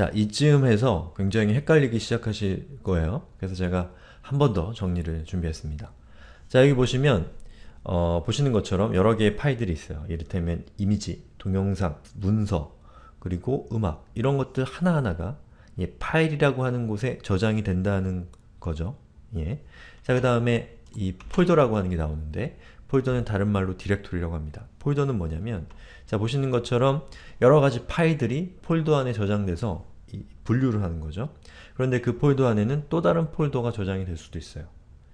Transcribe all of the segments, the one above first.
자, 이쯤에서 굉장히 헷갈리기 시작하실 거예요. 그래서 제가 한 번 더 정리를 준비했습니다. 자, 여기 보시면 어, 보시는 것처럼 여러 개의 파일들이 있어요. 이를테면 이미지, 동영상, 문서, 그리고 음악 이런 것들 하나하나가 예, 파일이라고 하는 곳에 저장이 된다는 거죠. 예. 자, 그 다음에 이 폴더라고 하는 게 나오는데 폴더는 다른 말로 디렉토리라고 합니다. 폴더는 뭐냐면 자 보시는 것처럼 여러 가지 파일들이 폴더 안에 저장돼서 이 분류를 하는 거죠. 그런데 그 폴더 안에는 또 다른 폴더가 저장이 될 수도 있어요.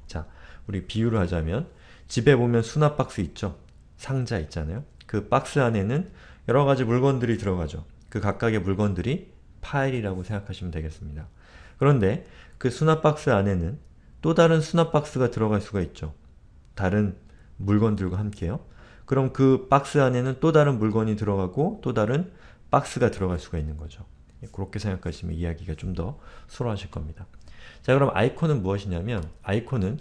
자, 우리 비유를 하자면 집에 보면 수납 박스 있죠? 상자 있잖아요. 그 박스 안에는 여러 가지 물건들이 들어가죠. 그 각각의 물건들이 파일이라고 생각하시면 되겠습니다. 그런데 그 수납 박스 안에는 또 다른 수납 박스가 들어갈 수가 있죠. 다른 물건들과 함께요. 그럼 그 박스 안에는 또 다른 물건이 들어가고 또 다른 박스가 들어갈 수가 있는 거죠. 예, 그렇게 생각하시면 이야기가 좀 더 수월하실 겁니다. 자 그럼 아이콘은 무엇이냐면 아이콘은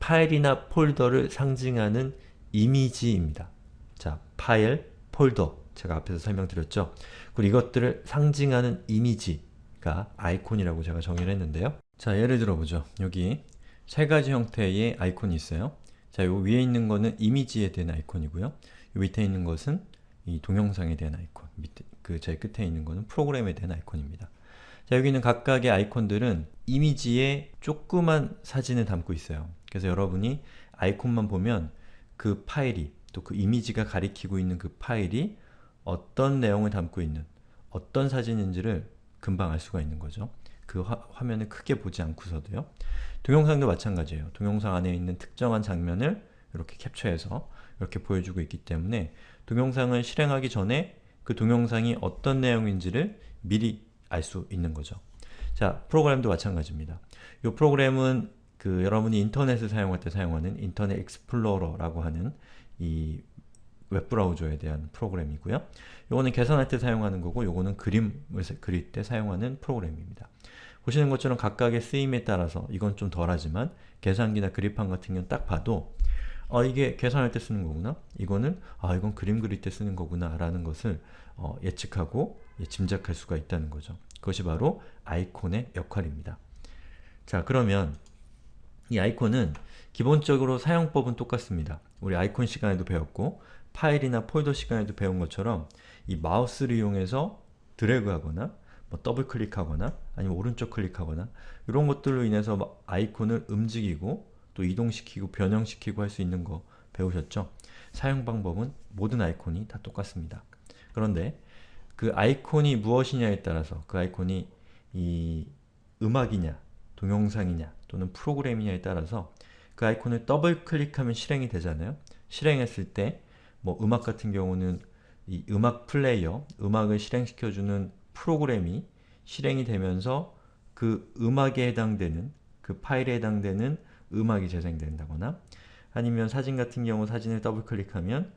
파일이나 폴더를 상징하는 이미지입니다. 자 파일, 폴더 제가 앞에서 설명드렸죠. 그리고 이것들을 상징하는 이미지가 아이콘이라고 제가 정의를 했는데요. 자 예를 들어 보죠. 여기 세 가지 형태의 아이콘이 있어요. 자, 요 위에 있는 거는 이미지에 대한 아이콘이고요. 요 밑에 있는 것은 이 동영상에 대한 아이콘, 밑에 그 제일 끝에 있는 거는 프로그램에 대한 아이콘입니다. 자, 여기 있는 각각의 아이콘들은 이미지에 조그만 사진을 담고 있어요. 그래서 여러분이 아이콘만 보면 그 파일이 또 그 이미지가 가리키고 있는 그 파일이 어떤 내용을 담고 있는 어떤 사진인지를 금방 알 수가 있는 거죠. 그 화, 화면을 크게 보지 않고서도요. 동영상도 마찬가지예요. 동영상 안에 있는 특정한 장면을 이렇게 캡처해서 이렇게 보여주고 있기 때문에 동영상을 실행하기 전에 그 동영상이 어떤 내용인지를 미리 알 수 있는 거죠. 자, 프로그램도 마찬가지입니다. 이 프로그램은 그 여러분이 인터넷을 사용할 때 사용하는 인터넷 익스플로러라고 하는 이 웹브라우저에 대한 프로그램이고요. 이거는 계산할 때 사용하는 거고 이거는 그림을 그릴 때 사용하는 프로그램입니다. 보시는 것처럼 각각의 쓰임에 따라서 이건 좀 덜하지만 계산기나 그립판 같은 경우는 딱 봐도 어, 이게 계산할 때 쓰는 거구나 이거는 아 이건 그림 그릴 때 쓰는 거구나 라는 것을 어, 예측하고 예, 짐작할 수가 있다는 거죠. 그것이 바로 아이콘의 역할입니다. 자 그러면 이 아이콘은 기본적으로 사용법은 똑같습니다. 우리 아이콘 시간에도 배웠고 파일이나 폴더 시간에도 배운 것처럼 이 마우스를 이용해서 드래그하거나 뭐 더블 클릭하거나 아니면 오른쪽 클릭하거나 이런 것들로 인해서 아이콘을 움직이고 또 이동시키고 변형시키고 할 수 있는 거 배우셨죠? 사용 방법은 모든 아이콘이 다 똑같습니다. 그런데 그 아이콘이 무엇이냐에 따라서 그 아이콘이 이 음악이냐 동영상이냐 또는 프로그램이냐에 따라서 그 아이콘을 더블 클릭하면 실행이 되잖아요. 실행했을 때 뭐 음악 같은 경우는 이 음악 플레이어, 음악을 실행시켜주는 프로그램이 실행이 되면서 그 음악에 해당되는 그 파일에 해당되는 음악이 재생된다거나 아니면 사진 같은 경우 사진을 더블 클릭하면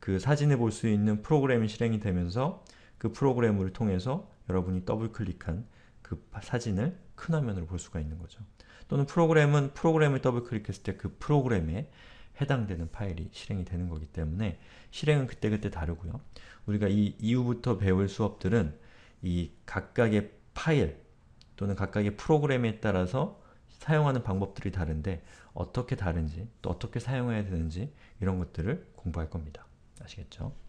그 사진을 볼 수 있는 프로그램이 실행이 되면서 그 프로그램을 통해서 여러분이 더블 클릭한 그 사진을 큰 화면으로 볼 수가 있는 거죠. 또는 프로그램은 프로그램을 더블 클릭했을 때 그 프로그램에 해당되는 파일이 실행이 되는 거기 때문에 실행은 그때그때 다르고요. 우리가 이 이후부터 배울 수업들은 이 각각의 파일 또는 각각의 프로그램에 따라서 사용하는 방법들이 다른데 어떻게 다른지 또 어떻게 사용해야 되는지 이런 것들을 공부할 겁니다. 아시겠죠?